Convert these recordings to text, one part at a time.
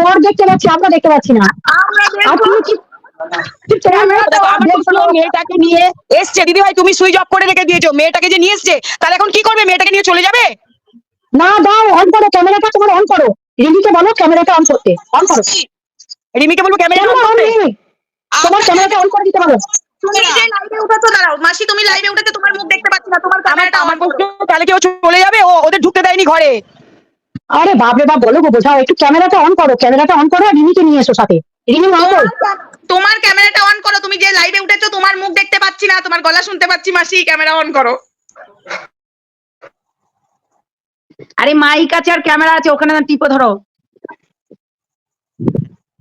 বর দেখতে পাচ্ছি আমরা দেখতে পাচ্ছি না। মেয়েটাকে নিয়ে এসছে। দিদি ভাই তুমি সুইচ অফ করে রেখে দিয়েছ। মেয়েটাকে যে নিয়ে এসছে তাহলে এখন কি করবে? মেয়েটাকে নিয়ে চলে যাবে? না দাও অন করো ক্যামেরাটা তোমার অন করো। রিমিকে বলো ক্যামেরাটা অন করতে। অন করো। রিমিকে বলব ক্যামেরা ক্যামেরা অন নেই। তোমার ক্যামেরাটা অন করে দিতে পারো তুমি যে লাইভে উঠেছো দাঁড়াও। মাসি তুমি লাইভে উঠেছো তোমার মুখ দেখতে পাচ্ছি না তোমার ক্যামেরাটা আমার তাহলে কেউ চলে যাবে? ও ওদের ঢুকতে দেয়নি ঘরে। আরে বাপরে বাপ বলো গো বোঝাও একটু ক্যামেরাটা অন করো ক্যামেরাটা অন করো আর রিমিকে নিয়ে এসো সাথে। রিমি মা বল তোমার ক্যামেরাটা অন করো তুমি যে লাইভে উঠেছো তোমার মুখ দেখতে পাচ্ছি না তোমার গলা শুনতে পাচ্ছি মাসি ক্যামেরা অন করো। আরে মাইক আছে আর ক্যামেরা আছে ওখানে না টিপে ধরো।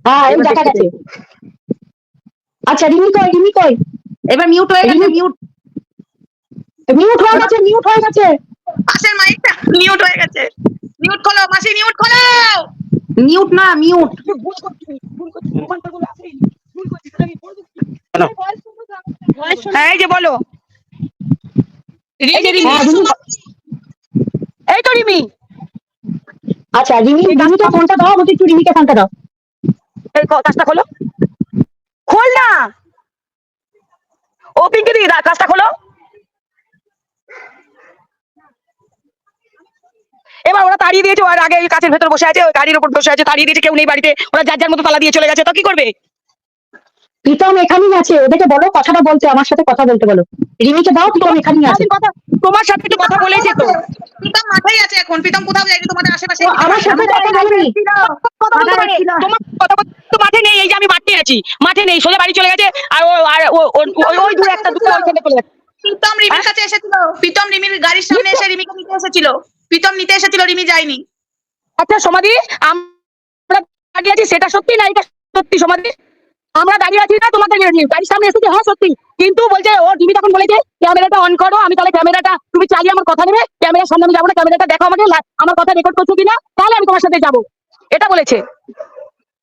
হ্যাঁ এই দেখা গেছে। আচ্ছা রিমি কই রিমি কই? এবার মিউট হয়ে গেছে মিউট মিউট হয়ে গেছে মিউট হয়ে গেছে। পাশের মাইকটা মিউট হয়ে গেছে। মিউট খোলো মাসি মিউট খোলো মিউট না মিউট হ্যাঁ এই যে বলো। এই যে রিমি। হ্যাঁ রিমি। এই তো রিমি। আচ্ছা রিমি রিমিকে ফোনটা দাও আমাকে একটু রিমিকে ফোনটা দাও। এই কাজটা খোলো। খোল না। ও পিঙ্কি দিদি দা- কাজটা খোলো। এবার ওরা তাড়িয়ে দিয়েছে আর আগে কাছের ভেতর বসে আছে গাড়ির উপর বসে আছে তাড়িয়ে দিয়েছে কেউ নেই বাড়িতে ওরা যার যার মতো তালা দিয়ে চলে গেছে তো কি করবে? প্রীতম এখানেই আছে ওদেরকে বলো কথাটা বলতে আমার সাথে কথা বলতে বলো। রিমিকে দাও প্রীতম এখানেই আছে। তোমার সাথে তো কথা বলেছে তো। প্রীতম মাঠেই আছে এখন প্রীতম কোথাও যায়নি তোমাদের আশেপাশে। আমার সাথে কথা বলেনি। বলতে তোমার কথা বলতে তো মাঠে নেই এই যে আমি মাঠে আছি মাঠে নেই সোজা বাড়ি চলে গেছে আর ও আর ও- ও- ওই- ওই দু একটা দুটো ওইখানে চলে গেছে প্রীতম রিমির কাছে এসেছিল প্রীতম রিমির গাড়ির সামনে এসে রিমিকে নিতে এসেছিল। প্রীতম নিতে এসেছিল রিমি যায়নি। আচ্ছা সমাধি আমরা দাঁড়িয়ে আছি সেটা সত্যি না এটা সত্যি সমাধি? আমরা দাঁড়িয়ে আছি না তোমার দাঁড়িয়ে আছি গাড়ির সামনে এসেছে হ্যাঁ সত্যি। কিন্তু বলছে ও টিভি তখন বলেছে ক্যামেরাটা অন করো আমি তাহলে ক্যামেরাটা তুমি চালিয়ে আমার কথা নেবে ক্যামেরার সামনে আমি যাব না ক্যামেরাটা দেখো আমাকে আমার কথা রেকর্ড করছ কিনা তাহলে আমি তোমার সাথে যাব। এটা বলেছে।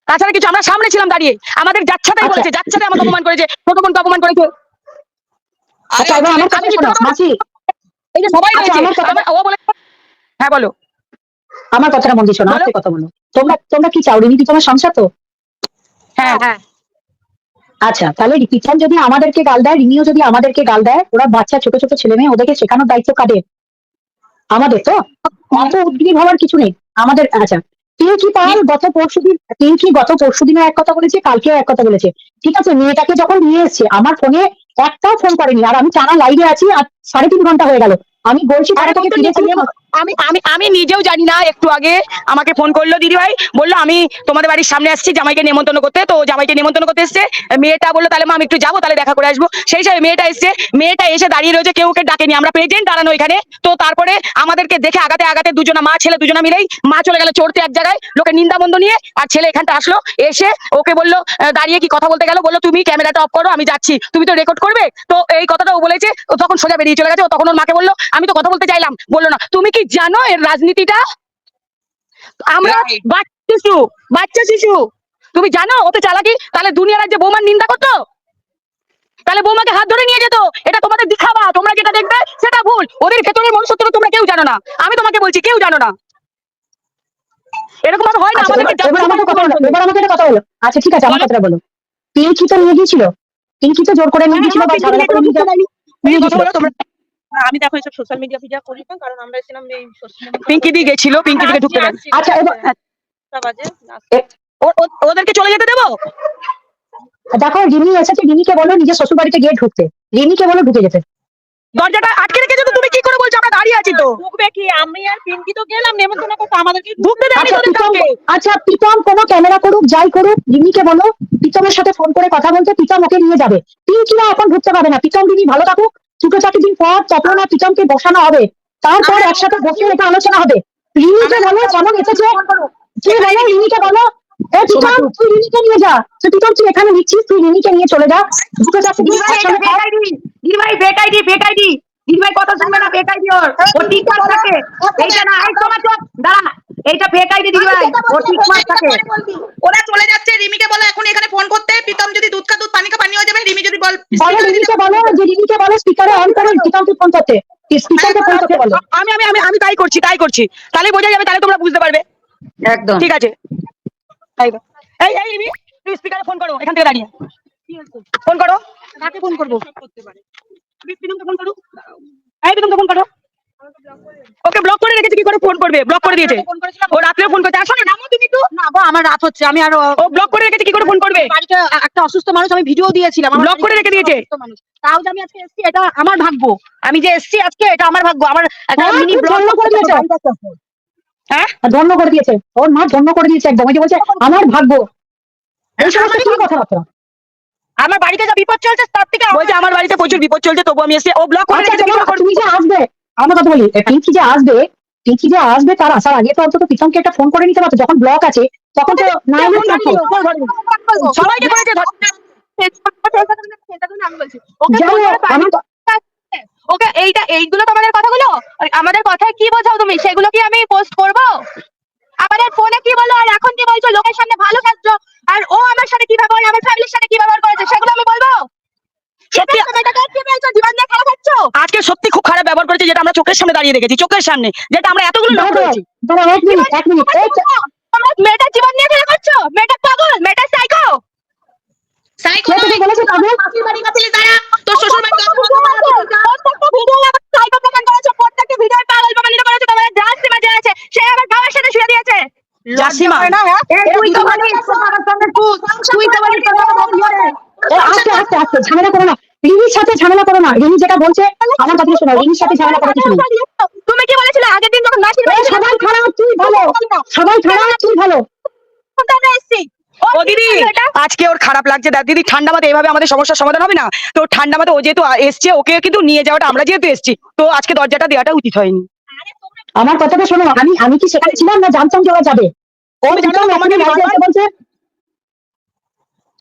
তাছাড়া কিছু আমরা সামনে ছিলাম দাঁড়িয়ে। আমাদের যাচ্ছাটাই আচ্ছা। বলেছে যাচ্ছাতে আমাকে অপমান করেছে ছোট বোনকে অপমান করেছে? আচ্ছা আমার কথা শোনো মাসি। এই যে সবাই আচ্ছা, রয়েছে আমার কথা- ও বলে হ্যাঁ বলো। আমার কথাটা মন শোনো বলো। কথা বলো। তোমরা তোমরা কি চাও কি তোমার সংসার তো? হ্যাঁ হ্যাঁ। আচ্ছা তাহলে প্রীতম যদি আমাদেরকে গাল দেয় রিনিও যদি আমাদেরকে গাল দেয় ওরা বাচ্চা ছোট ছোট ছেলে মেয়ে ওদেরকে শেখানোর দায়িত্ব কাদের? আমাদের তো? অত উদ্গ্রীব হওয়ার কিছু নেই। আমাদের আচ্ছা পিঙ্কি পাল? গত পরশু দিন পিঙ্কি গত পরশু দিনও এক কথা বলেছে কালকেও এক কথা বলেছে। ঠিক আছে মেয়েটাকে যখন নিয়ে এসছে আমার ফোনে একটাও ফোন করেনি। আর আমি টানা লাইভে আছি আর সাড়ে তিন ঘণ্টা হয়ে গেল। আমি বলছি তারা থেকে ফিরেছি আমি আমি আমি নিজেও জানি না, একটু আগে আমাকে ফোন করল দিদি ভাই বলল, আমি তোমাদের বাড়ির সামনে আসছি, জামাইকে নেমন্তন্ন করতে। তো জামাইকে নেমন্তন্ন করতে এসছে। মেয়েটা বলল, তাহলে মা, আমি একটু যাব, তাহলে দেখা করে আসব। সেই হিসাবে মেয়েটা এসছে। মেয়েটা এসে দাঁড়িয়ে রয়েছে, কেউ ওকে ডাকেনি। আমরা প্রেজেন্ট দাঁড়ানো এখানে। তো তারপরে আমাদেরকে দেখে আগাতে আগাতে দুজনা মা, ছেলে দুজনা মিলেই মা চলে গেল চড়তে এক জায়গায়, লোকে নিন্দা বন্ধ নিয়ে, আর ছেলে এখানটা আসলো, এসে ওকে বলল দাঁড়িয়ে কি কথা বলতে গেল? বলল, তুমি ক্যামেরাটা অফ করো, আমি যাচ্ছি। তুমি তো রেকর্ড করবে? তো এই কথাটা ও বলেছে তখন সোজা বেরিয়ে চলে গেছে। তখন ওর মাকে বলল, আমি তো কথা বলতে চাইলাম। বলল, না, তুমি কি জানো এর রাজনীতিটা? আমরা বাচ্চা শিশু বাচ্চা শিশু। তুমি জানো ওতে চালাকি? তাহলে দুনিয়া রাজ্যে বৌমার নিন্দা করতো? তাহলে বৌমাকে হাত ধরে নিয়ে যেত? এটা তোমাদের দিখাবা তোমরা যেটা দেখবে সেটা ভুল। ওদের ভেতরের মনুষ্যত্ব তোমরা কেউ জানো না। আমি তোমাকে বলছি কেউ জানো না। এরকম হয় না আচ্ছা, আমাদেরকে আমাকে কথা বলো এবার আমাকে কথা বলো। আচ্ছা ঠিক আছে আমার বলো। কথাটা বলো। পিঙ্কি তো নিয়ে গিয়েছিল? পিঙ্কি তো জোর করে নিয়ে গিয়েছিল বা ঝামেলা করে নিয়ে গিয়েছিল। তোমরা আমি দেখো এইসব সোশ্যাল মিডিয়া ফিডিয়া করি না কারণ আমরা ছিলাম এই পিঙ্কি দি গেছিল পিঙ্কি দিকে ঢুকতে আচ্ছা, ও- ওদেরকে চলে যেতে দেবো? দেখো রিমি এসেছে রিমিকে বলো নিজের শ্বশুর বাড়িতে গিয়ে ঢুকতে। রিমিকে বলো ঢুকে যেতে। দরজাটা আটকে রেখেছো তো তুমি কি করে বলছো আমরা দাঁড়িয়ে আছি তো? ঢুকবে কি? আমি আর পিঙ্কি তো গেলাম নেমন্তন্ন করতে আমাদেরকে ঢুকতে দেয়নি আচ্ছা আচ্ছা প্রীতম কোনো ক্যামেরা করুক যাই করুক রিমিকে বলো প্রীতমের সাথে ফোন করে কথা বলতে প্রীতম ওকে নিয়ে যাবে। পিঙ্কিরা এখন ঢুকতে পারবে না। প্রীতম রিমি ভালো থাকুক। দুটো চারটে দিন পর তপন আর প্রীতমকে বসানো হবে। তারপর একসাথে বসে এটা আলোচনা হবে। রিমিকে বলো যেমন এসেছে তুই বলো রিমিকে বলো এ প্রীতম তুই রিমিকে নিয়ে যা। তুই প্রীতম তুই এখানে নিচ্ছিস তুই রিমিকে নিয়ে চলে যা। দুটো চারটে দিন আইডি ফেক আইডি দিদিভাই কথা শুনবে না আইডি ওর। ও টিকমার থাকে। এইটা না এই তোমার দাঁড়া। এইটা ফেক আইডি দিদিভাই ও টিকমার থাকে। ওরা চলে যাচ্ছে রিমিকে বলো এখন এখানে ফোন করতে। প্রীতম যদি দুধ খা দুধ পানি খা পানি হয়ে যাবে রিমি যদি বল বলো রিমিকে বলো যে রিমিকে বলো স্পিকারে অন করে প্রীতমকে ফোন করতে। স্পিকারকে ফোন করতে বলো। আমি আমি আমি আমি তাই করছি তাই করছি। তাহলে বোঝা যাবে তাহলে তোমরা বুঝতে পারবে। একদম। ঠিক আছে। এই তো। এই এই রিমি তুই স্পিকারে ফোন করো এখান থেকে দাঁড়িয়ে। ফোন করো। কাকে ফোন করব? তুমি প্রীতমকে ফোন করো। এই প্রীতমকে ফোন করো। ওকে ব্লক করে রেখেছে কি করে? ফোন করবে ব্লক করে দিয়েছে। ও ফোন করতে আসো না নামো তুমি তো না গো আমার রাত হচ্ছে আমি আর ও ব্লক করে রেখেছে কি করে ফোন করবে? বাড়িতে একটা অসুস্থ মানুষ আমি ভিডিও দিয়েছিলাম। Block করে রেখে দিয়েছে? তাও যে আমি আজকে এসেছি এটা আমার ভাগ্য। আমি যে এসেছি আজকে এটা আমার ভাগ্য। আমার একটা হ্যাঁ, মিনি ব্লগ ধন্য করে দিয়েছে। হ্যাঁ? ধন্য করে দিয়েছে। ওর মা ধন্য করে দিয়েছে একদম। ওই যে বলছে আমার ভাগ্য। এই সমস্ত কি কথাবার্তা। আমার বাড়িতে যা বিপদ চলছে তার থেকে আমার- বলছে আমার বাড়িতে প্রচুর বিপদ চলছে তবু আমি এসে ও ব্লক করে আচ্ছা করে তোমার- তুমি যে আসবে আমার কথা বলি। পিঙ্কি যে আসবে পিঙ্কি যে আসবে তার আসার আগে তো অন্তত প্রীতমকে একটা ফোন করে নিতে পারতো যখন ব্লক আছে তখন তো না সবাইকে করেছে ওকে এইটা এইগুলো তো আমাদের কথাগুলো আমাদের কথায় কি বোঝাও তুমি? সেগুলো কি আমি পোস্ট করব? আমাদের ফোনে কি বলো? আর এখন কি বলছো? লোকের সামনে ভালো আর ও আমার সাথে কি ব্যবহার আমার ফ্যামিলির সাথে কি ব্যবহার করেছে? সেগুলো আমি বলব? সত্যি জীবন খেলা আজকে সত্যি খুব খারাপ ব্যবহার করেছে যেটা আমরা চোখের সামনে দাঁড়িয়ে দেখেছি চোখের সামনে যেটা আমরা এতগুলো লোক করেছি। মেয়েটার জীবন নিয়ে খেলা করছ? মেয়েটা পাগল মেয়েটা সাইকো সাইকো বলেছে পাগল? মাসির বাড়ি গেছিলি তারা তোর শ্বশুর বাড়ি প্রত্যেকটা ভিডিও আমার সাইকো প্রমাণ করেছ প্রত্যেকটা ভিডিও পাগল প্রমাণিত করেছ তোমাদের ডান্স সিমা যে আছে সে আমার বাবার সাথে শুয়ে দিয়েছে। জাসিমা তুই তো বলিস তোমার সঙ্গে তুই তুই তো বলিস তোমার সঙ্গে বিয়ে। এ, আস্তে আস্তে আস্তে ঝামেলা করো না। রিমির সাথে ঝামেলা করো না। রিমি যেটা বলছে আমার কথা শোনো রিমির সাথে ঝামেলা করার কিছু নেই। তুমি কি বলেছিলে আগের দিন যখন এ, বাড়ি সবাই খারাপ তুই ভালো। সবাই খারাপ তুই ভালো। এসেছি? ও দিদি আজকে ওর খারাপ লাগছে। দিদি ঠান্ডা মাথায় এইভাবে আমাদের সমস্যার সমাধান হবে না। তো ঠান্ডা মাথায় ও যেহেতু এসছে ওকে কিন্তু নিয়ে যাওয়াটা আমরা যেহেতু এসছি তো আজকে দরজাটা দেওয়াটা উচিত হয়নি। আমার কথাটা শোনো আমি আমি কি সেখানে ছিলাম না জানতাম যে ওরা যাবে? ও তুমি জানো প্রীতম তোমাকে এখনই বাড়িতে বারবার- এসে বলছে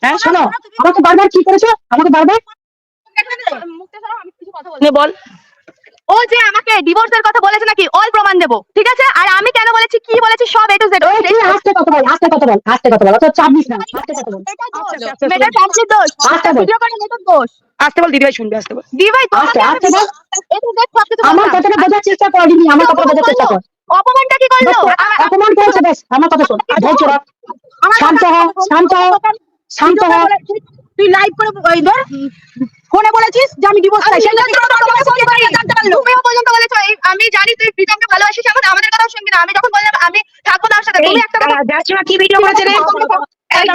হ্যাঁ শোনো আমাকে বারবার কি করেছ? আমাকে বারবার বল। ও যে আমাকে ডিভোর্সের কথা বলেছে নাকি অল প্রমাণ দেবো ঠিক আছে? আর আমি কেন বলেছি কি বলেছি সব এ টু জেড তুই আস্তে কথা বল আস্তে কথা বল আস্তে কথা বল অত চাপ নিস না আস্তে কথা বল। দোষ আস্তে বল ভিডিও করে মেয়েটার দোষ। আসতে বল দিদি ভাই শুনবে আসতে বল। দি ভাই আস্তে আস্তে বল। এ টু জেড সব কিছু আমার কথাটা বোঝার চেষ্টা কর রিমি আমার কথাটা বোঝার চেষ্টা কর। অপমানটা কি করল? আমার- অপমান করেছে বেশ আমার কথা শোন। ধৈর্য রাখ শান্ত হ শান্ত হ শান্ত হ। তুই লাইভ করে ওই ধর ফোনে বলেছিস যে আমি ডিভোর্স চাই। সেটা তুমিও পর্যন্ত বলেছ আমি জানি তুই প্রীতমকে ভালোবাসিস এখন আমাদের কথা শুনবি না। আমি যখন বললাম আমি থাকব তার সাথে তুমি একটা কথা যাচ্ছিমা কি ভিডিও করেছে রে?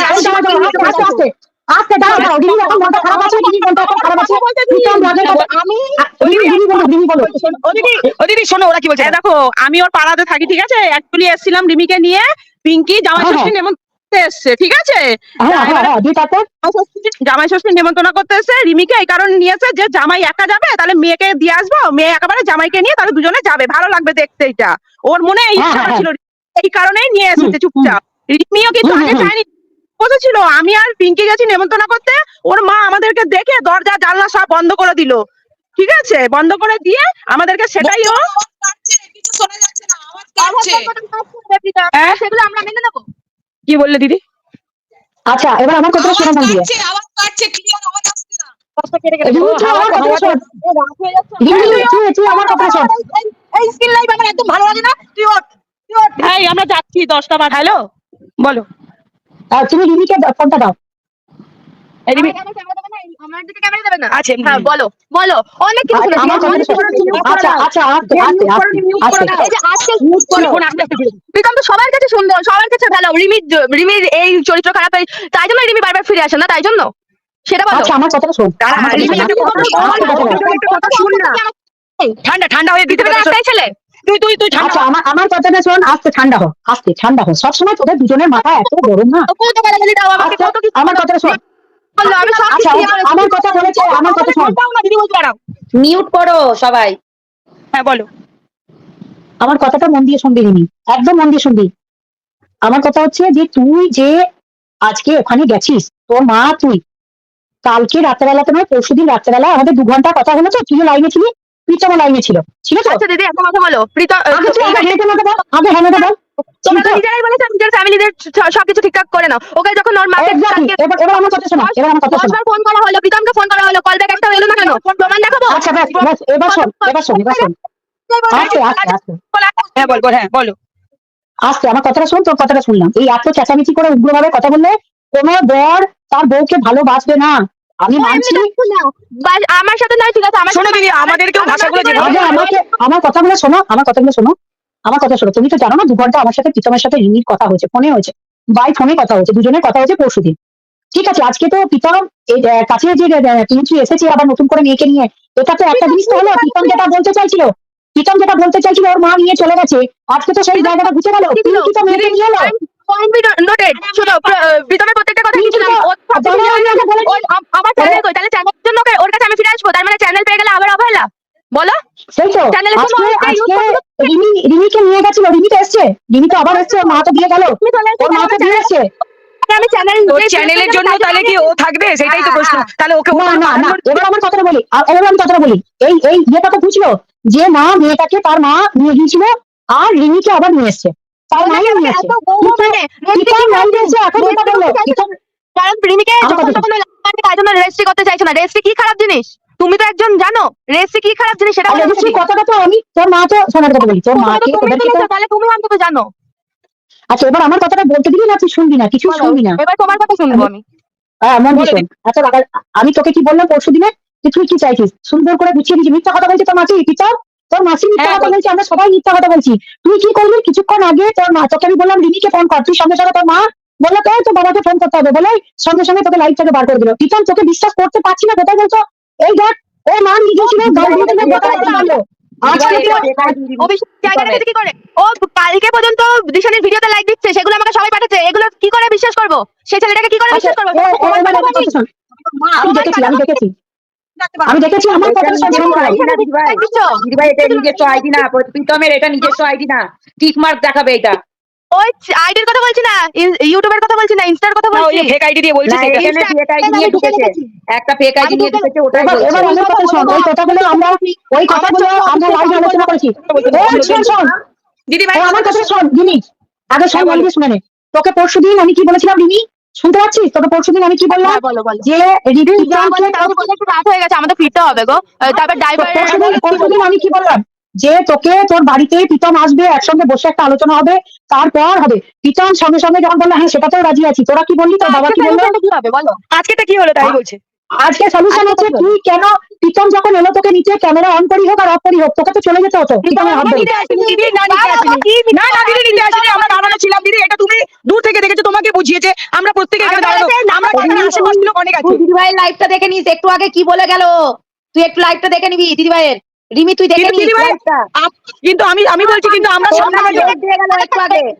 জাসিমা আস্তে আস্তে আস্তে আস্তে দাঁড়াও দাঁড়াও রিমি এখন মনটা খারাপ আছে রিমি মনটা খারাপ আছে। প্রীতম রাগের কথা আমি রিমি বলো রিমি বলো। ও দিদি ও দিদি শোনো ওরা কি বলছে? দেখো আমি ওর পাড়াতে থাকি ঠিক আছে? অ্যাকচুয়ালি এসেছিলাম রিমিকে নিয়ে পিঙ্কি জামাই হ্যাঁ, ষষ্ঠী নেমন্তন্ন করতে এসছে ঠিক আছে? হ্যাঁ হ্যাঁ হ্যাঁ জামাই ষষ্ঠী নেমন্তন্ন করতে এসে রিমিকে এই কারণে নিয়েছে যে জামাই একা যাবে তাহলে মেয়েকে দিয়ে আসব। মেয়ে একেবারে জামাইকে নিয়ে তাহলে দুজনে যাবে। ভালো লাগবে দেখতে এটা। ওর মনে এই হ্যাঁ, হ্যাঁ, ছিল। এই কারণেই নিয়ে এসেছে চুপচাপ। রিমিও কিন্তু আগে। চায়নি বসেছিল আমি আর পিঙ্কি গেছি নেমন্তন্ন করতে। ওর মা আমাদেরকে দেখে দরজা জানলা সব বন্ধ করে দিল। ঠিক আছে? বন্ধ করে দিয়ে আমাদেরকে সেটাই ও কিছু শোনা যাচ্ছে না আওয়াজ কাটছে হ্যাঁ? সেগুলো আমরা মেনে নেব। কি বললে দিদি? আচ্ছা এবার আমার কথাটা শোনো মন দিয়ে। আওয়াজ কাটছে ক্লিয়ার আওয়াজ আসছে না। আমার কথাটা শোন। রিমি তুই তুই আমার কথাটা শোন। এই স্কিল লাইভ আমার একদম ভালো লাগে না। তুই ওঠ তুই ওঠ। এই আমরা যাচ্ছি দশটা বার হ্যালো বলো। তুমি রিমিকে দাও, ফোনটা দাও আমার দিকে ক্যামেরা দেবে না? আছে হ্যাঁ বলো বলো। অনেক কিছু শুনেছি। আমার অনেক কথাটা কিছু শোন আচ্ছা আচ্ছা আস্তে আস্তে আস্তে আস্তে এই যে আজকে ফোন আস্তে আস্তে প্রীতম তো সবার কাছে সুন্দর সবার কাছে ভালো। রিমির রিমির এই চরিত্র খারাপ তাই জন্য রিমি বারবার ফিরে আসে না? তাই জন্য? সেটা বলো। আচ্ছা আমার কথাটা শোন। ঠান্ডা ঠান্ডা হয়ে পৃথিবীর একটাই ছেলে? তুই তুই তুই আচ্ছা আমার আমার কথাটা শোন আস্তে ঠান্ডা হোক আস্তে ঠান্ডা হোক সবসময় তোদের দুজনের মাথা এত গরম না। আচ্ছা, আমার কথাটা শোন। আমার কথা বলেছে আমার কথা শোন। মিউট করো সবাই। হ্যাঁ বলো। আমার কথাটা মন দিয়ে শুনবি একদম মন দিয়ে শুনবি। আমার কথা হচ্ছে যে তুই যে আজকে ওখানে গেছিস তোর মা তুই কালকে রাত্রেবেলাতে নয় পরশু দিন রাত্রেবেলা আমাদের দু ঘণ্টা কথা হলো তো তুইও লাইনে ছিলি প্রীতমও লাইনে ছিল। ছিল তো? আচ্ছা দিদি একটা কথা বলো। প্রীতম আগে হ্যাঁ বল। তোমরা তো নিজেরাই বলেছ নিজের ফ্যামিলিদের সবকিছু ঠিকঠাক করে নাও। ওকে যখন ওর মাকে এবার আমার কথা শোনো এবার আমার কথা শোনো। দশবার ফোন করা হলো প্রীতমকে ফোন করা হলো কল ব্যাক একটা এলো না কেন? প্রমাণ দেখাবো? আচ্ছা ব্যাস ব্যাস এবার শোন এবার শোন এবার শোন। আস্তে আস্তে আস্তে হ্যাঁ বল বল হ্যাঁ বলো। আসতে আমার কথাটা শোন তোর কথাটা শুনলাম। এই এত চেঁচামেচি করে উগ্রভাবে কথা বললে কোনো বর তার বউকে ভালোবাসবে না। আমি মানছি। আমার সাথে নয় ঠিক আছে আমার শোনো দিদি আমাদেরকেও ভাষাগুলো আমাকে আমার কথাগুলো শোনো আমার কথাগুলো শোনো। আমার কথা শোনো তুমি তো জানো না দু ঘণ্টা আমার সাথে প্রীতমের সাথে রিমির কথা হয়েছে ফোনে হয়েছে বাই ফোনে কথা হয়েছে দুজনের কথা হয়েছে পরশুদিন। ঠিক আছে আজকে তো প্রীতম এই কাছে যে পিঞ্চি এসেছে আবার নতুন করে মেয়েকে নিয়ে? এটা তো একটা জিনিস তো হলো প্রীতম যেটা বলতে চাইছিল প্রীতম যেটা বলতে চাইছিল ওর মা নিয়ে চলে গেছে আজকে তো সেই জায়গাটা বুঝে গেল পিঙ্কি তো মেয়েকে নিয়ে এলো? নোটেড শোনো প্রীতমের প্রত্যেকটা কথা আমার চ্যানেল কই? তাহলে চ্যানেলের জন্য ওর কাছে আমি ফিরে আসব তার মানে চ্যানেল পেয়ে গেলে আবার অবহেলা? বলো। সেই তো। চ্যানেলে তো আজকে আজকে রিমি রিমিকে নিয়ে গেছিল রিমি তো এসছে। রিমি তো আবার এসছে মা তো দিয়ে গেল। ওর মা তো দিয়ে এসছে আমি চ্যানেল চ্যানেলের জন্য তাহলে কি ও থাকবে? সেটাই তো প্রশ্ন। তাহলে ওকে না না না? এবার আমার কথাটা বলি। এবার আমি কথাটা বলি। এই এই ইয়েটা তো বুঝলো যে মা মেয়েটাকে তার মা নিয়ে গিয়েছিল আর রিমিকে আবার নিয়ে এসছে। তার মাই নিয়ে এসছে। মানে কারণ আমার যখন তখন জন্য রেজিস্ট্রি করতে চাইছো না। রেজিস্ট্রি কি খারাপ জিনিস? তুমি তো একজন জানো রেজিস্ট্রি কি খারাপ জিনিস সেটা। কথাটা তো আমি তোর মা তো শোনার কথা বলি তোর মাকে তাহলে তুমি অন্তত জানো। আচ্ছা এবার আমার কথাটা বলতে দিবি না তুই শুনবি না কিছু শুনবি না? এবার তোমার কথা শুনব আমি। হ্যাঁ মন দিয়ে আচ্ছা দাদা আমি তোকে কি বললাম পরশু দিনে? যে তুই কি চাইছিস? সুন্দর করে গুছিয়ে দিচ্ছি মিথ্যা কথা বলছি তোর মাসি পিতা তোর মাসি মিথ্যা হ্যাঁ, কথা বল। বলছি আমরা সবাই মিথ্যা কথা বলছি। তুই কি করবি? কিছুক্ষণ আগে তোর মা তোকে আমি বললাম রিমিকে ফোন কর। তুই সঙ্গে সঙ্গে তোর মা বলল তো তোর বাবাকে ফোন করতে হবে বলে সঙ্গে সঙ্গে তোকে লাইফ থেকে বার করে দিল। প্রীতম তোকে বিশ্বাস করতে পারছি না কোথায় বলছো? এই দেখ ও মা নিজে ছিল গাল দিয়ে দিয়ে কথা বলতে আজকে অভিষেক জায়গা কি করে? ও কালকে পর্যন্ত দিশানের ভিডিওতে লাইক দিচ্ছে সেগুলো আমাকে সবাই পাঠাচ্ছে। এগুলো কি করে বিশ্বাস করব? সেই ছেলেটাকে কি করে আচ্ছা, বিশ্বাস করব। আমি দেখেছি আমি দেখেছি। আমি দেখেছি আমার কথা এটা নিজস্ব আইডি না প্রীতমের এটা নিজস্ব আইডি না। টিক মার্ক দেখাবে এটা। ওই আইডির কথা বলছি না ইউটিউবের কথা বলছি না ইনস্টার কথা না, ফেক আইডি দিয়ে বলছে সেটা ঢুকেছে। একটা ফেক আইডি নিয়ে ঢুকেছে ওটাই এবার এবার বলছে কথা শোন ওই কথাগুলো আমরা ওই কথাগুলো আমরা লাইভে আলোচনা করেছি। শোন শোন দিদি ভাই আমার কথা শোন। আগে শোন হ্যাঁ, বলবি শুনে তোকে পরশুদিন আমি কি বলেছিলাম রিমি? শুনতে পাচ্ছিস? তোকে পরশুদিন আমি কি বললাম? হ্যাঁ, বলো বলো। যে রিমি রাত হয়ে গেছে আমাদের ফিরতে হবে গো। তারপর ড্রাইভার পরশুদিন পরশুদিন আমি কি বললাম? যে তোকে তোর বাড়িতে প্রীতম আসবে একসঙ্গে বসে একটা আলোচনা হবে তারপর হবে। প্রীতম সঙ্গে সঙ্গে যখন বলল হ্যাঁ সেটাতেও রাজি আছি। তোরা কি বললি? তোর বাবা কি বলল? কি হবে? বলো। আজকেটা কি হলো? তাই বলছে। আজকে সলিউশন হচ্ছে তুই কেন প্রীতম যখন এলো তোকে নিচে ক্যামেরা অন করি হোক আর অফ করি হোক তোকে তো চলে যেতে হতো। না। না না দিদি নিতে আসেনি আমরা দাঁড়ানো ছিলাম। দিদি এটা তুমি দূর থেকে দেখেছ তোমাকে বুঝিয়েছে। আমরা প্রত্যেকে এখানে দাঁড়ানো আমরা এখানে অনেক আছে। লাইভটা দেখে নিস একটু আগে কি বলে গেল? তুই একটু লাইভটা দেখে নিবি দিদিভাইয়ের। রিমি তুই দেখে নিস কিন্তু আমি আমি বলছি কিন্তু আমরা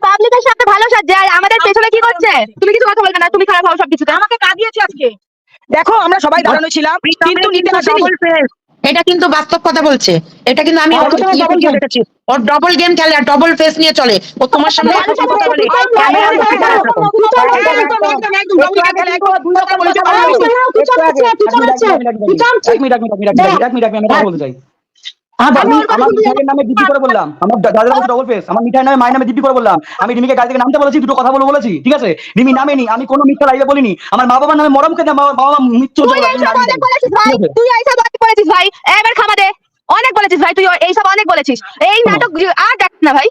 পাবলিকের সাথে ভালো আর আমাদের পেছনে কি করছে তুমি কিছু কথা বলবে না তুমি খারাপ হও সবকিছুতে আমাকে কাঁদিয়েছে আজকে দেখো আমরা সবাই দাঁড়ানো ছিলাম কিন্তু নিতে আসেনি এটা কিন্তু বাস্তব কথা বলছে এটা কিন্তু আমি ওর ইয়ে ডবল গেম খেলে আর ডবল ফেস নিয়ে চলে ও তোমার সামনে আচ্ছা, কথা বলে আমি আমার মিঠাইয়ের নামে দিব্যি করে বললাম। আমার দাদা বলছে ডবল ফেস আমার মিঠাইয়ের নামে মায়ের নামে দিব্যি করে বললাম। আমি রিমিকে গাড়ি থেকে নামতে বলেছি দুটো কথা বলে বলেছি ঠিক আছে? রিমি নামেনি আমি কোনো মিথ্যা লাইভে বলিনি। আমার মা বাবার নামে মরম খেতে বাবা মা মৃত্যু তুই এইসব অনেক ভাই। এবার খামা দে। অনেক বলেছিস ভাই তুই এইসব অনেক বলেছিস। এই নাটক আর দেখ না ভাই।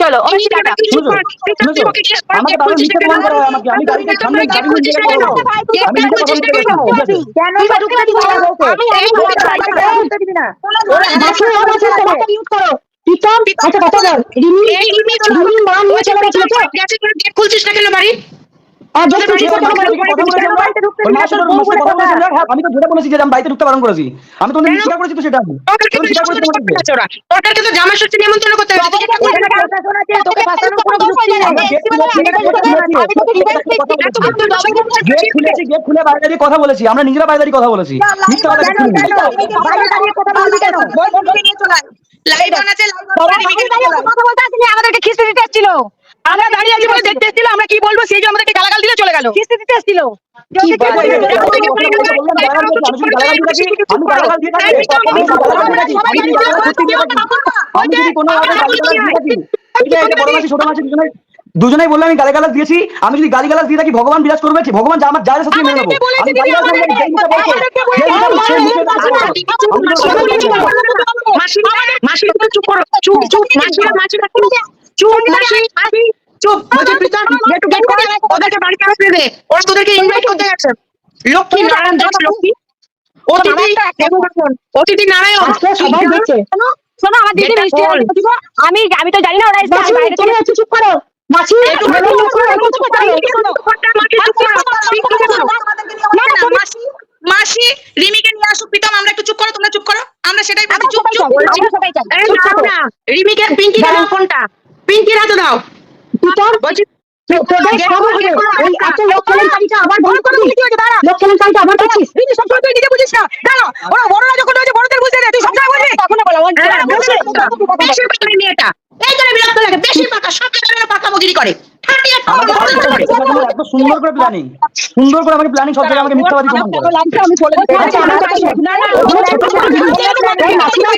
চলো করা গেছি, এই করো। প্রীতম, একটা কথা বল। রিমি, রিমির মা নিয়ে চলে গেছিল তো? গেট খুলছিস না কেন বাড়ি? আমি কথা বলেছি আমরা। হ্যাঁ, তো যেটা বলেছি যে আমি বাড়িতে ঢুকতে বারণ করেছি আমি তোমাদের স্বীকার করেছি তো সেটা আমি তো জামা ষষ্ঠী নিমন্ত্রণ করতে হবে খুলে বাইরে দাঁড়িয়ে কথা বলেছি নিজেরা বাইরে দাঁড়িয়ে কথা বলেছি? লাইভ অন আছে লাইভ কথা আমাদেরকে খিস্তি দিতে আমরা দাঁড়িয়ে আছি বলে দেখতে এসেছিল আমরা কি বলব সেই যে আমাদেরকে গালাগাল দিলে চলে গেল কিস্তি দিতে এসেছিল ছোট মাছের দুজনেই বললাম আমি গালিগালাজ দিয়েছি আমি যদি গালিগালাজ দিয়ে থাকি ভগবান বিরাজ করবে কি ভগবান যা আমার যা যা সত্যি মেনে নেব আমি লক্ষ্মী নারায়ণ দাস লক্ষ্মী অতিথি নারায়ণ সবাই দেখছে। আমি আমি তো জানি না ওরা চুপ করো না, মাসি রিমিকে নিয়ে আসুক প্রীতম আমরা একটু চুপ করো তোমরা চুপ করো। আমরা সেটাই বলছি চুপ চুপ রিমিকে পিঙ্কি দাও ফোনটা। পিঙ্কির হাতে দাও। পিতার বলছি বড়রা যখন বড়দের বুঝতে তুই সবসময় বুঝবি কখনো বলো হ্যাঁ, বেশি বেশি পাকা এই মেয়েটা এই জন্য বিরক্ত লাগে বেশি পাকা সব জায়গায় পাকা বগিরি করে সুন্দর করে প্ল্যানিং সুন্দর করে আমাকে প্ল্যানিং সব জায়গায় আমাকে মিথ্যাবাদী প্রমাণ করে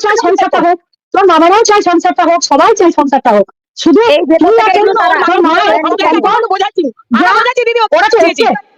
চায় সংসারটা হোক তোর মামারাও চায় সংসারটা হোক সবাই চায় সংসারটা হোক। শুধু ওরা এসছে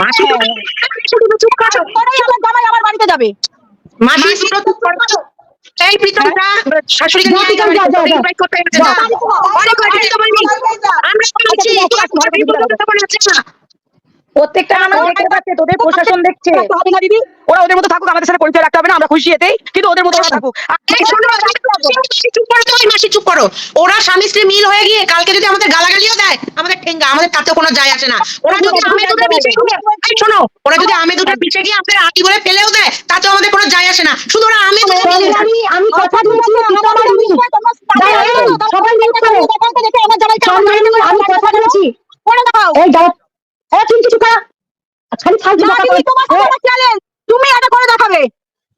মাসি শুধু চুপ করো জামাই আমার বাড়িতে যাবে মাসি শুধু চুপ করো এই প্রীতম যা শাশুড়িকে নিয়ে যা, যা, যা, যা। ইনভাইট করতে গেছে যা অনেক হয়েছে তো আমরা বলছি তোমার বিপদ না প্রত্যেকটা মানুষ দেখতে পাচ্ছে তোদের প্রশাসন দেখছে হবে না দিদি ওরা ওদের মতো থাকুক আমাদের সাথে পরিচয় রাখতে হবে না আমরা খুশি এতেই কিন্তু ওদের মতো ওরা থাকুক চুপ করো তো, মাসি চুপ করো ওরা স্বামী স্ত্রী মিল হয়ে গিয়ে কালকে যদি আমাদের গালাগালিও দেয় আমাদের ঠেঙ্গা আমাদের তাতে কোনো যায় আসে না ওরা যদি আমি দুটো গিয়ে শোনো ওরা যদি আমি দুটো গিয়ে আমাদের আটি বলে ফেলেও দেয় তাতেও আমাদের কোনো যায় আসে না শুধু ওরা আমি। আমি আমি কথা দিয়েছি আমার আমি সবাই মিউট করো আমি কথা দিয়েছি এই দাঁড়া তুমি কিছু করা। খালি ফালতু কথা বলে। চ্যালেঞ্জ তুমি এটা করে দেখাবে।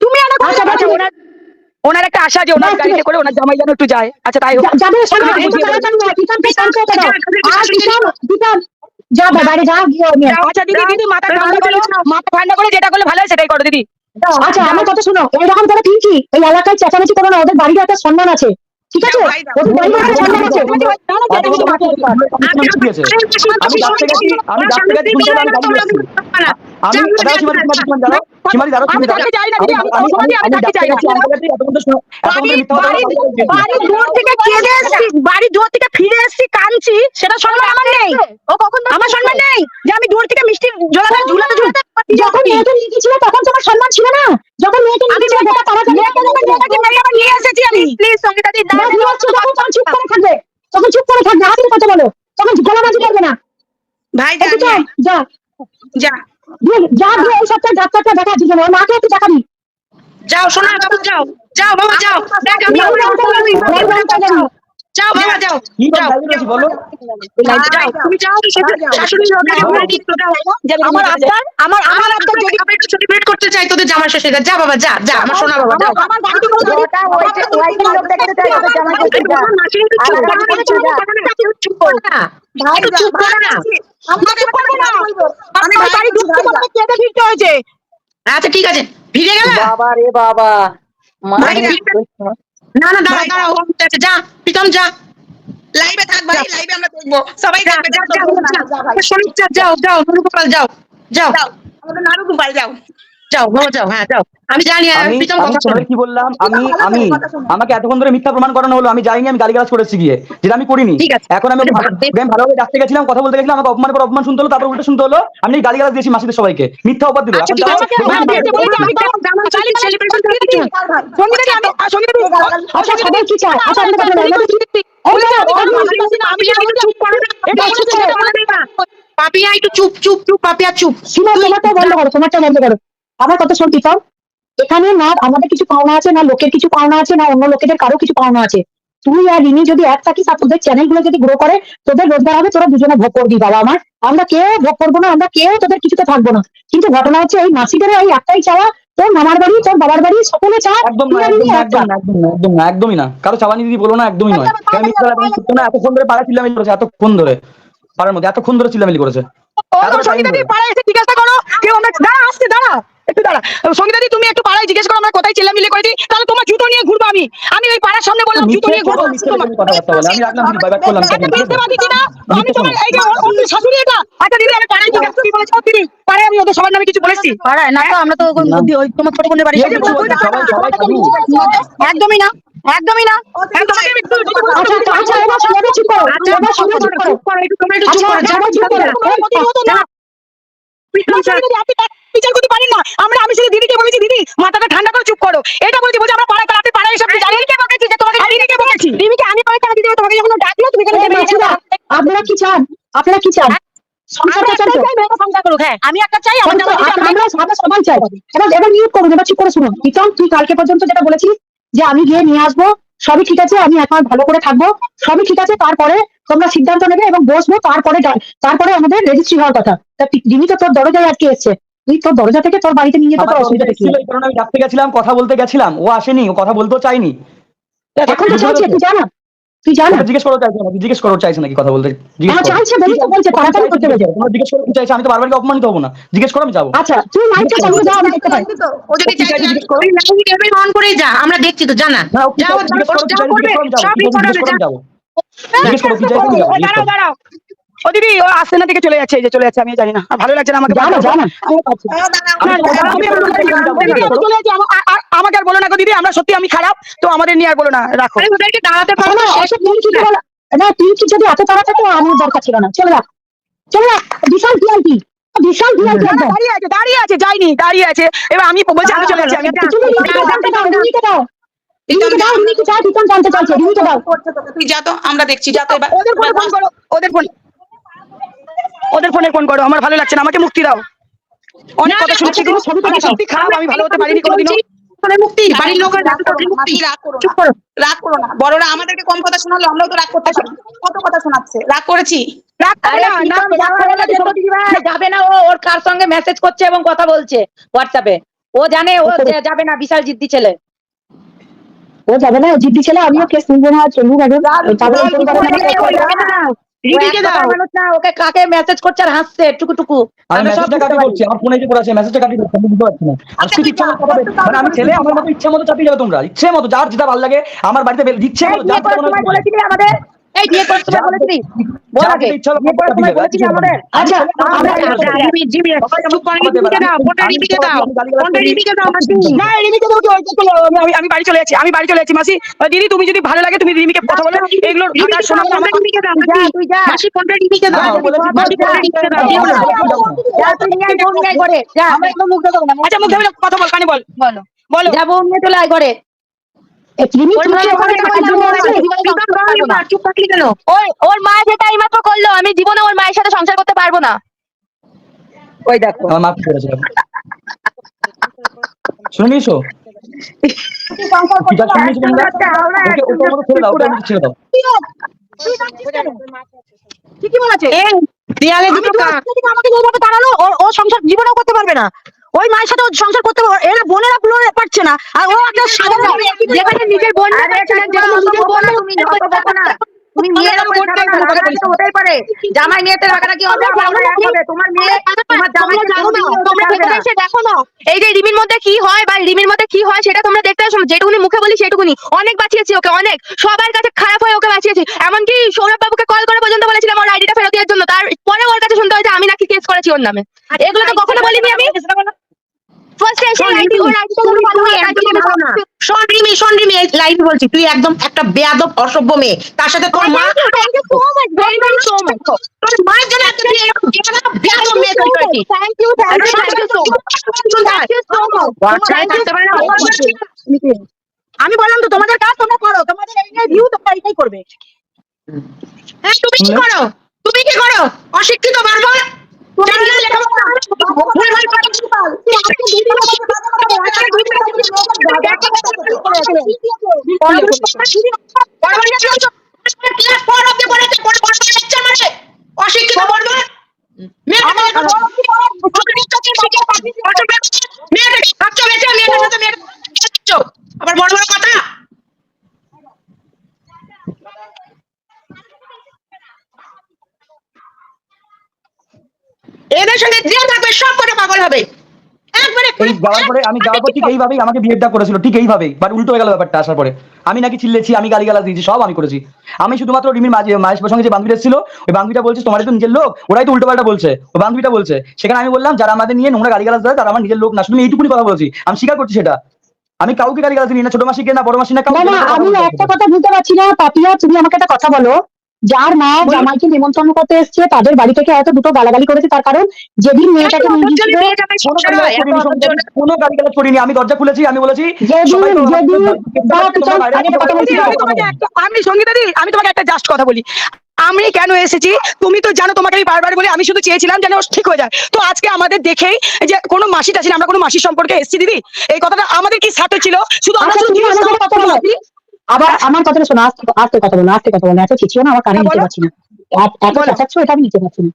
তুমি এটা করে আচ্ছা, দেখাবে। আচ্ছা। ওনার একটা আশা যে ওনার গাড়িতে করে ওনার জামাই যেন একটু যায়। আচ্ছা তাই যাবে শোনো আর যা বাইরে যা গিয়ে আচ্ছা দিদি দিদি মাথা ঠান্ডা করো মাথা ঠান্ডা করে যেটা করলে ভালো হয় সেটাই করো দিদি। আচ্ছা আমার কথা শোনো। এরকম করে পিঙ্কি এই এলাকায় চেঁচামেচি করো না ওদের বাড়ির একটা সম্মান আছে। ঠিক আছে আমি আমি দাঁড়াও তুমি দাঁড়াও। চাই না দিদি আমি আমি আমি ডাকতে চাই না। বাড়ি দূর থেকে কেঁদে এসছি বাড়ি দূর থেকে ফিরে এসছি কাঁদছি সেটা সম্মান আমার নেই। ও কখন আমার সম্মান নেই। যে আমি দূর থেকে মিষ্টি ঝোলাতে ঝুলাতে ঝুলাতে যখন মেয়েকে নিয়ে গেছিলে তখন তোমার সম্মান ছিল না। যখন মেয়েকে নিয়ে মেয়েকে যখন মেরে আবার নিয়ে এসেছি আমি। প্লিজ সঙ্গীতা দি বাস নিয়ে তখন চুপ করে থাকবে তখন চুপ করে থাকবে হাতে কথা বলো। তখন গলাবাজি করবে না। ভাই যা যা। যা। যা দিয়ে এই সপ্তাহে ডাক্তারটা দেখা দিল ওর মাকে একটু দেখাবি যাও শোনা বাবা যাও। যাও বাবা যাও। দেখ আমি যাও বাবা যাও। গালি দিয়েছি বলো? তুমি যাও শাশুড়ি আমরা আমার আবদার আমার আমার আমার আবদার যদি আমি একটু সেলিব্রেট করতে চাই তোদের শেষে যা বাবা যা যা আমার সোনা বাবা যাও। আমার বাড়িতে লোক দেখাতে চাই যা। চুপ করো না, চুপ করো আমি বাড়ি ঢুকতে পারব হয়েছে। আচ্ছা ঠিক আছে। ভিড়ে গেলে? বাবা রে বাবা। না না দাঁড়া দাঁড়া ও ঠিক আছে যা প্রীতম যা। লাইভে থাক ভাই লাইভে আমরা দেখব। সবাই যা, দেখবে যা, যা, যা, যা, যা, শোনো, যা, যাও যাও নুরুগোপাল যাও। যাও। যাও আমাদের নাড়ু গোপাল যাও যাও। বাবা যাও হ্যাঁ যাও আমি জানি আমি প্রীতম কথা শোনো কি বললাম আমি আমি আমাকে এতক্ষণ ধরে মিথ্যা প্রমাণ করানো হলো আমি যাইনি আমি গালিগালাজ করেছি গিয়ে যেটা আমি করিনি এখন আমি ভালো- আমি ভালোভাবে ডাকতে গেছিলাম কথা বলতে গেছিলাম আমাকে অপমান করে অপমান শুনতে হলো তারপর উল্টো শুনতে হলো আমি গালিগালাজ দিয়েছি মাসিদের সবাইকে মিথ্যা অপবাদ দিল আচ্ছা, আচ্ছা আচ্ছা পাপিয়া একটু চুপ চুপ চুপ পাপিয়া চুপ শোনো তোমারটা বন্ধ করো তোমারটা বন্ধ করো আমার কথা শোন পিতাম এখানে না আমাদের কিছু পাওনা আছে না লোকের কিছু পাওনা আছে না অন্য লোকেদের কারও কিছু পাওনা আছে। তুই আর রিনি যদি এক থাকিস আর তোদের চ্যানেলগুলো যদি গ্রো করে তোদের রোজগার হবে তোরা দুজনে ভোগ করবি বাবা আমার। আমরা কেউ ভোগ করব না আমরা কেউ তোদের কিছুতে থাকব না। কিন্তু ঘটনা হচ্ছে এই মাসিদেরও এই একটাই চাওয়া তোর মামার বাড়ি তোর বাবার বাড়ি সকলে চায় একদম না একদম না একদম না একদম না একদম না একদমই না। কারও দিদি বলো না একদমই নয়। এতক্ষণ ধরে পাড়া চিল্লামিলি করেছে এতক্ষণ ধরে। পাড়ার মধ্যে এতক্ষণ ধরে চিল্লামিলি করেছে। পাড়ায় এসে জিজ্ঞাসা করো কেউ আমরা দাঁড়া আসছে দাঁড়া। একটু দাঁড়া। সঙ্গীতা দি তুমি একটু পাড়ায় জিজ্ঞেস করো আমরা কোথায় চিল্লামিলি করেছি। তাহলে তোমার জুতো নিয়ে ঘুরবো আমি। আমি ওই পাড়ার সামনে বললাম জুতো নিয়ে ঘুরবো। আমি রাখলাম দিদি বাইবাক করলাম ঠিক আছে? মিথ্যে বাদী কিনা? আমি মিথ্যে তোমার এই যে ওর- ওর শাশুড়ি এটা। আচ্ছা দিদি আমি পাড়ায় জিজ্ঞাসা করি বলেছি? দিদি পাড়ায় আমি ওদের সবার নামে কিছু বলেছি? পাড়ায়? না আমরা তো ওই- তোমার ছোট বোনের বাড়ি। একদমই না একদমই না। হ্যাঁ, আচ্ছা। কোনো দিদি, বিচার করতে পারেন না। আমরা আমি শুধু দিদিকে বলেছি দিদি মাথাটা ঠান্ডা করে চুপ করো। এটা বলছি বলছি আমরা পাড়ায় আপনি পাড়ায় এসে আপনি জানেন কে বকেছি যে তোমাকে দিদিকে বকেছি। রিমিকে আমি দিতে হবে, তোমাকে যখন ডাকলো তুমি কেন এই দেবে না? আপনারা কি চান? আপনারা কি চান? হ্যাঁ। আমি একটা চাই আমার দিদি সবাই চাই। এবার এবার মিউট করুন এবার চুপ করে শুনুন। প্রীতম তুই কালকে পর্যন্ত যেটা বলেছিস যে আমি গিয়ে নিয়ে আসব সবই ঠিক আছে আমি এখন ভালো করে থাকব সবই ঠিক আছে তারপরে তোমরা সিদ্ধান্ত নেবে এবং বসবো তারপরে তারপরে আমাদের রেজিস্ট্রি হওয়ার কথা। তা রিমি তো তোর দরজায় আটকে এসছে। তুই তোর দরজা থেকে তোর বাড়িতে নিয়ে যেতে তোর অসুবিধা কি? কারণে আমি ডাকতে গেছিলাম কথা বলতে গেছিলাম ও আসেনি ও কথা বলতেও চাইনি এখন তো চাইছে তুই জানা তুই জানা। জিজ্ঞেস করো চাইছে নাকি? জিজ্ঞেস করো চাইছে নাকি কথা বলতে? জিজ্ঞেস হ্যাঁ করো। চাইছে বলি তো বলছে তাড়াতাড়ি করতে বলছে তোমরা জিজ্ঞেস করো চাইছে? আমি তো বারবার কি অপমানিত হব না। জিজ্ঞেস করো আমি যাব। আচ্ছা তুই লাইটটা চালিয়ে যা আমি দেখতে পাই। ও যদি চাইছে জিজ্ঞেস করো। অন করে যা আমরা দেখছি তো জানা। না ও কি যাও, চাইছে জিজ্ঞেস করো কি যাও, জিজ্ঞেস করো সব কি চাইছে হবে, জিজ্ঞেস করো কি দাঁড়াও দাঁড়াও। ও দিদি ও আসছে না দিকে চলে যাচ্ছে এই যে চলে যাচ্ছে আমি জানি না ভালো লাগছে না আমাকে জানা জানা আমাকে আর বলো না গো দিদি আমরা সত্যি আমি খারাপ তো আমাদের নিয়ে আর বলো না রাখো ওদেরকে দাঁড়াতে আচ্ছা, না, না তুই কি যদি এত তাড়া থাকে আমার দরকার ছিল না চলে যা চলে যা বিশাল ভিআইপি বিশাল একদম দাঁড়িয়ে আছে দাঁড়িয়ে আছে যাইনি দাঁড়িয়ে আছে এবার আমি বলছি আমি চলে যাচ্ছি আমি দাও ওদের ফোন করো ওদের ফোন ওদের ফোনে ফোন করো আমার ভালো লাগছে না আমাকে মুক্তি দাও। অনেক কথা শুনছি কিন্তু আমি সত্যি খারাপ আমি ভালো হতে পারিনি কোনোদিনও। মুক্তি বাড়ির লোকের না, রাগ করো না। চুপ করো রাগ করো না। বড়রা আমাদেরকে কম কথা শোনালো আমরাও তো রাগ করতে কত কথা শোনাচ্ছে রাগ করেছি। যাবে না ও ওর কার সঙ্গে মেসেজ করছে এবং কথা বলছে হোয়াটসঅ্যাপে ও জানে ও যাবে না বিশাল জিদ্দি ছেলে। ও যাবে না জিদ্দি ছেলে আমিও কেস তুলবো না চলবো দাও। মানুষ না ওকে কাকে মেসেজ করছে আর হাসছে? টুকু টুকু আমি মেসেজটা বুঝতে করছি আমার ফোনে যে পড়ে আছে মেসেজটা কাটি করছি আমি বুঝতে পারছি না। ইচ্ছা মতো কথা মানে আমি ছেলে আমার মতো ইচ্ছা মতো চাপিয়ে তোমরা। ইচ্ছে মতো যার যেটা ভালো লাগে আমার বাড়িতে ইচ্ছে মতো যার যেটা সময় আমাদের। এই বিয়ে করার সময় বলেছিলি বল আগে। যেটা ইচ্ছা হলো বিয়ে করার সময় বলেছিলি আমাদের আচ্ছা আমরা জিমি জিমি চুপ করে রিমিকে দাও ফোনটা রিমিকে দাও। ফোনটা রিমিকে দাও মাসি। না রিমিকে দাও কি হয়েছে আমি বাড়ি চলে যাচ্ছি আমি বাড়ি চলে যাচ্ছি মাসি। দিদি তুমি যদি ভালো লাগে তুমি রিমিকে কথা বলো। এগুলো ঢাকার দাও শোনাবো রিমিকে দাও যা তুই যা। মাসি ফোনটা রিমিকে দাও। মাসি ফোনটা রিমিকে। যা তুই নিয়ে আয় নিয়ে যা। আচ্ছা মুখ কথা বল কানে বল। বলো। বলো। যা বউ নিয়ে চলে আয় রিমি ওর মা যেটা এইমাত্র করল আমি জীবনে মায়ের সাথে করতে পারব না। ওই দেখো। আমার মাফ দাও। দেয়ালে দুটো আমাকে ও সংসার জীবনেও করতে পারবে না। ওই মায়ের সাথে সংসার করতে এরা বোনেরা পুরো পারছে না। আর ও একটা সাধারণ যেখানে নিজের বোন তুমি মেয়ের হতেই পারে। জামাই হবে। তোমার মেয়ে, তোমার তোমরা ভেতরে এসে দেখো না এই যে রিমির মধ্যে কি হয় বা রিমির মধ্যে কি হয় সেটা তোমরা দেখতে আসো। যেটুকুনি মুখে বলি সেটুকুনি। অনেক বাঁচিয়েছি ওকে অনেক। সবার কাছে খারাপ হয়ে ওকে বাঁচিয়েছি। এমনকি সৌরভ বাবুকে কল করে পর্যন্ত বলেছিলাম ওর আইডিটা ফেরত দেওয়ার জন্য। তারপরে ওর কাছে শুনতে হয়েছে আমি নাকি কেস করেছি ওর নামে। এগুলো তো কখনো বলিনি আমি? ফার্স্টে এসে আইডি ওর আইডিটা তুই- ভালো তুই একদম ভালো না। শোন রিমি, শোন রিমি, এই বলছি। তুই একদম একটা বেয়াদব অসভ্য মেয়ে। তার সাথে তোর মা thank you so much very very so much তোর মায়ের জন্য একটা তুই এরকম যেখানে বেয়াদব মেয়ে তৈরি করেছিস thank you thank you thank you so much thank you so much বাচ্চায় থাকতে পারে না আমি বললাম তো তোমাদের কাজ তোমরা করো তোমাদের ভিউ তোমরা এটাই করবে। হ্যাঁ তুমি কি করো? তুমি কি করো? অশিক্ষিত বারবার? অশিক্ষিত বলবে মেয়েটাকে আবার বড় বড় কথা। এদের সঙ্গে যে থাকবে সব কটা পাগল হবে। এই যাওয়ার পরে আমি যাওয়ার পর ঠিক এইভাবেই আমাকে বিহেভটা করেছিল ঠিক এইভাবেই। বাট উল্টো হয়ে গেল ব্যাপারটা আসার পরে। আমি নাকি চিল্লেছি আমি গালিগালাজ দিয়েছি সব আমি করেছি। আমি শুধুমাত্র রিমির মাঝে মায়ের সঙ্গে যে বান্ধবীটা ছিল ওই বান্ধবীটা বলছে তোমার তো নিজের লোক? ওরাই তো উল্টো পাল্টা বলছে। ওই বান্ধবীটা বলছে সেখানে আমি বললাম যারা আমাদের নিয়ে নোংরা গালিগালাজ দেয় তারা আমার নিজের লোক না। শুধু এইটুকুনি কথা বলছি। আমি স্বীকার করছি সেটা। আমি কাউকে গালিগালাজ দিই না ছোট মাসিকে না বড় মাসি না না কাউকে আমি একটা কথা বুঝতে পারছি না পাপিয়া তুমি আমাকে একটা কথা বলো। যার মা জামাইকে নিমন্ত্রণ করতে এসছে তাদের বাড়ি থেকে হয়তো দুটো গালাগালি করেছে তার কারণ যেদিন মেয়েটাকে কোনো গালিগালাজ করিনি আমি দরজা খুলেছি আমি বলেছি আমি সঙ্গীতা দি আমি তোমাকে একটা জাস্ট কথা বলি। আমি কেন এসেছি? তুমি তো জানো তোমাকে আমি বারবার বলি আমি শুধু চেয়েছিলাম যেন ঠিক হয়ে যায়। তো আজকে আমাদের দেখেই যে কোনো মাসি টাসি আমরা কোনো মাসির সম্পর্কে এসেছি দিদি? এই কথাটা আমাদের কি স্বার্থ ছিল? শুধু আমরা আচ্ছা, শুধু আবার আমার কথাটা শোনো আস্তে আস্তে কথা বলো আস্তে কথা বলো এত চিচিও না আমার কানে হ্যাঁ, নিতে পারছি না। এত- এত চেঁচাচ্ছ এটা আমি নিতে পারছি না।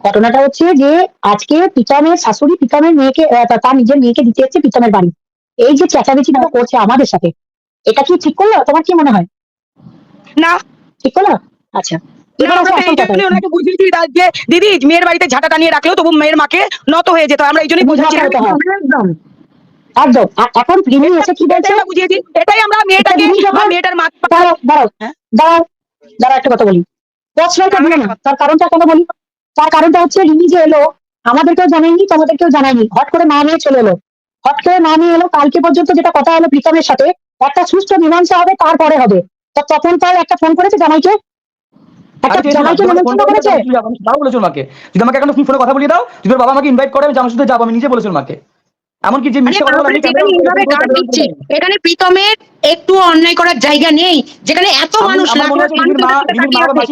ঘটনাটা হচ্ছে যে আজকে পিতামের শাশুড়ি পিতামের মেয়েকে তার নিজের মেয়েকে দিতে এসছে পিতামের বাড়ি। এই যে চেঁচামেচিটা করছে আমাদের সাথে এটা কি ঠিক করল? তোমার কি মনে হয়? না। ঠিক করল? আচ্ছা। দিদি মেয়ের বাড়িতে ঝাঁটা টানিয়ে রাখলেও তবু মেয়ের মাকে নত হয়ে যেত আমরা এই জন্যই বুঝাচ্ছি হয়। একদম। এখন রিমি এসে কি বলছে? বুঝিয়েছি। এটাই আমরা মেয়েটাকে মেয়েটার মা দাঁড়াও দাঁড়াও। হ্যাঁ? দাঁড়াও দাঁড়াও একটা কথা বলি। প্রশ্নটা দিও না। তার কারণটা কেন বলি। তার কারণটা হচ্ছে রিমি যে এলো আমাদেরকেও জানায়নি তোমাদেরকেও জানায়নি। হট করে মা নিয়ে চলে এলো। হট করে মা নিয়ে এলো কালকে পর্যন্ত যেটা কথা হলো প্রীতমের সাথে একটা সুস্থ মীমাংসা হবে তারপরে হবে। তো তখন তার একটা ফোন করেছে জামাইকে? যদি আমাকে এখন ফোনে কথা বলিয়ে দাও যদি বাবা আমাকে ইনভাইট করে আমি জামার সাথে যাব আমি নিজে বলেছিল মাকে এমনকি যে এখানে প্রীতমের একটু অন্যায় করার জায়গা নেই যেখানে এত মানুষ মনে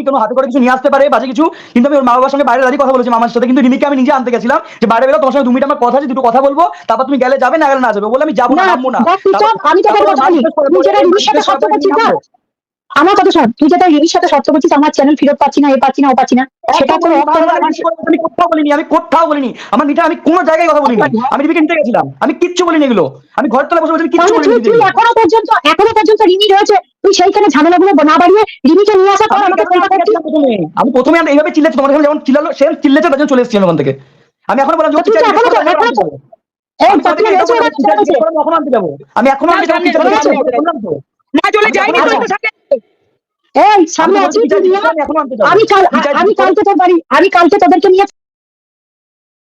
কোনো হাতে করে কিছু নিয়ে আসতে পারে বাজে কিছু। কিন্তু আমি ওর মা বাবার সঙ্গে বাইরে দাঁড়িয়ে কথা বলেছি মামার সাথে কিন্তু রিমিকে আমি নিজে আনতে গেছিলাম যে বাইরে বেরো তোমার সঙ্গে দু মিনিট আমার কথা আছে দুটো কথা বলব তারপর তুমি গেলে যাবে না গেলে না যাবে। বলে আমি যাব না না নামবো না। আমি আমার কথা শোন তুই যেটা রিমির সাথে শর্ত করছিস আমার চ্যানেল ফেরত পাচ্ছি না এ পাচ্ছি না ও পাচ্ছি না সেটা তো আমি কোথাও বলিনি আমি কোথাও বলিনি আমার মিটা আমি কোনো জায়গায় কথা বলিনি আমি রিমিকে নিতে গেছিলাম আমি কিচ্ছু বলিনি এগুলো আমি ঘর তলা বসে বসে কিচ্ছু বলিনি তুই এখনও পর্যন্ত এখনও পর্যন্ত রিমি রয়েছে তুই সেইখানে ঝামেলাগুলো না বাড়িয়ে রিমিকে নিয়ে আসা কর আমাকে চিন্তা করছিস? আমি প্রথমে এইভাবে চিল্লেছি তোমার এখানে যেমন চিল্লালো সে চিল্লেছে তার জন্য চলে এসেছি ওখান থেকে আমি এখনও বললাম আমি। এখন আনতে যাব আমি যাব সামনে। না চলে যায়নি তো আচ্ছা। একটু সাথে এই সামনে আছি আমি কাল আমি কালকে তোর বাড়ি আমি কালকে তোদেরকে নিয়ে